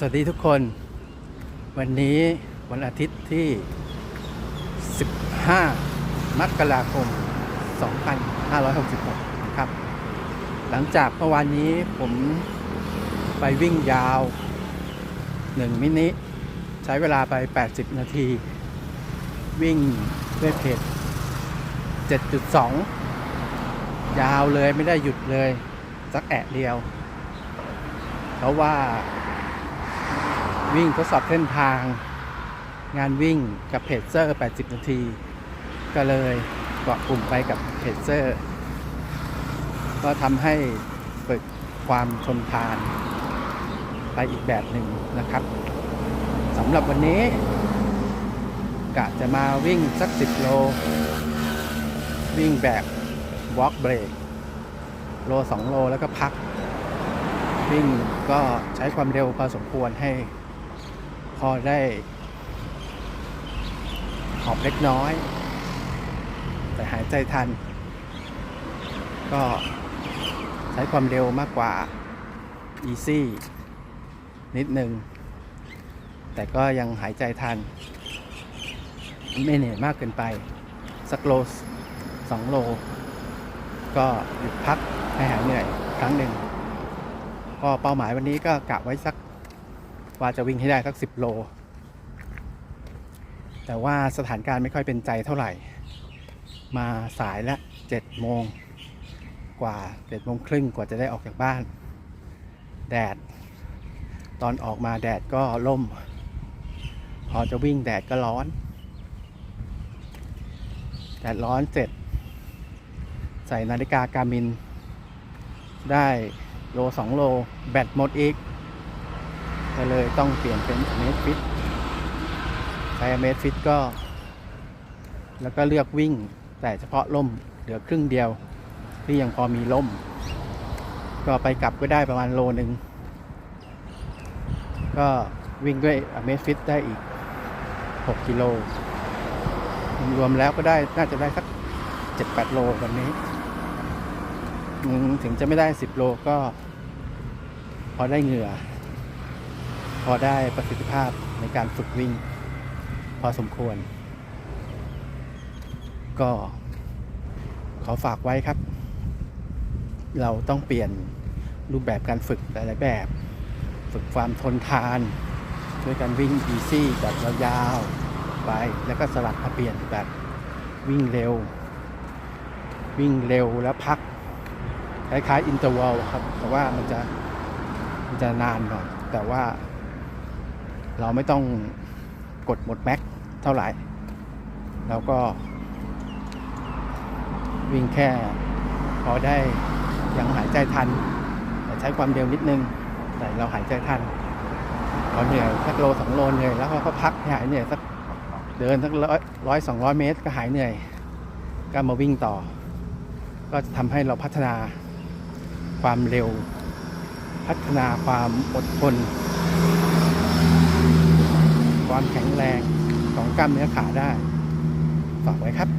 สวัสดีทุกคน วันนี้วันอาทิตย์ที่ 15 มกราคม 2566 นะครับ หลังจากเมื่อวานนี้ผมไปวิ่งยาว 1 มินิ ใช้เวลาไป 80 นาที วิ่งด้วยเพจ7.2 ยาวเลยไม่ได้หยุดเลย สักแอะเดียว เพราะว่า วิ่งทดสอบเส้นทาง งานวิ่งกับเพจเซอร์ 80 นาที ก็เลยเกาะกลุ่มไปกับเพจเซอร์ ก็ทำให้ฝึกความทนทานไปอีกแบบหนึ่งนะครับสำหรับวันนี้ กะจะมาวิ่งสัก 10 โล วิ่งแบบ walk break โล 2 โลแล้วก็พัก วิ่งก็ใช้ความเร็วพอสมควรให้ พอได้หอบเล็กน้อย แต่หายใจทัน ก็ใช้ความเร็วมากกว่า easy นิดนึง แต่ก็ยังหายใจทัน ไม่เหนื่อยมากเกินไป สักโลสองโล ก็หยุดพักให้หายเหนื่อยครั้งหนึ่งก็เป้าหมายวันนี้ก็กะไว้สัก ว่าจะวิ่งให้ได้สักสิบโล แต่ว่าสถานการณ์ไม่ค่อยเป็นใจเท่าไหร่ มาสายละเจ็ดโมงกว่าเจ็ดโมงครึ่งกว่าจะได้ออกจากบ้าน แดด ตอนออกมาแดดก็ล่ม พอจะวิ่งแดดก็ร้อน แดดร้อนเสร็จ ใส่นาฬิกาการมิน ได้โลสองโล แบตหมดอีก ก็เลยต้องเปลี่ยนเป็นเม f ฟิตใช้เม f ฟิตก็ แล้วก็เลือกวิ่งแต่เฉพาะล่มเหลือครึ่งเดียว ที่ยังพอมีล่ม ก็ไปกลับก็ได้ประมาณโลหนึ่งก็วิ่งด้วยเม f ฟิตได้อีก 6 กิโล รวมแล้วก็ได้น่าจะได้สัก 7-8 โลวันนี้ ถึงจะไม่ได้ 10 โลก็พอได้เหงื่อ อได้ประสิทธิภาพในการฝึกวิ่ง พอสมควร ก็ขอฝากไว้ครับ เราต้องเปลี่ยนรูปแบบการฝึกหลาย ๆ แบบ ฝึกความทนทานด้วยการวิ่ง easy แบบยาวๆไป แล้วก็สลับมาเปลี่ยนแบบวิ่งเร็ว วิ่งเร็วแล้วพัก คล้ายๆอินเตอร์วลครับ แต่ว่ามันจะมันจะนานหน่อยแต่ว่า เราไม่ต้องกดหมดแม็กเท่าไหร่ แล้วก็ วิ่งแค่พอได้ยังหายใจทัน แต่ใช้ความเร็วนิดนึง แต่เราหายใจทันพอเหนื่อยสักโลสองโลเหนื่อยแล้วก็พักหายเหนื่อยสักเดินสักร้อยสองร้อยเมตรก็หายเหนื่อย ก็มาวิ่งต่อ ก็จะทำให้เราพัฒนาความเร็ว พัฒนาความอดทน ความแข็งแรงของกล้ามเนื้อขาได้ ฝากไว้ครับ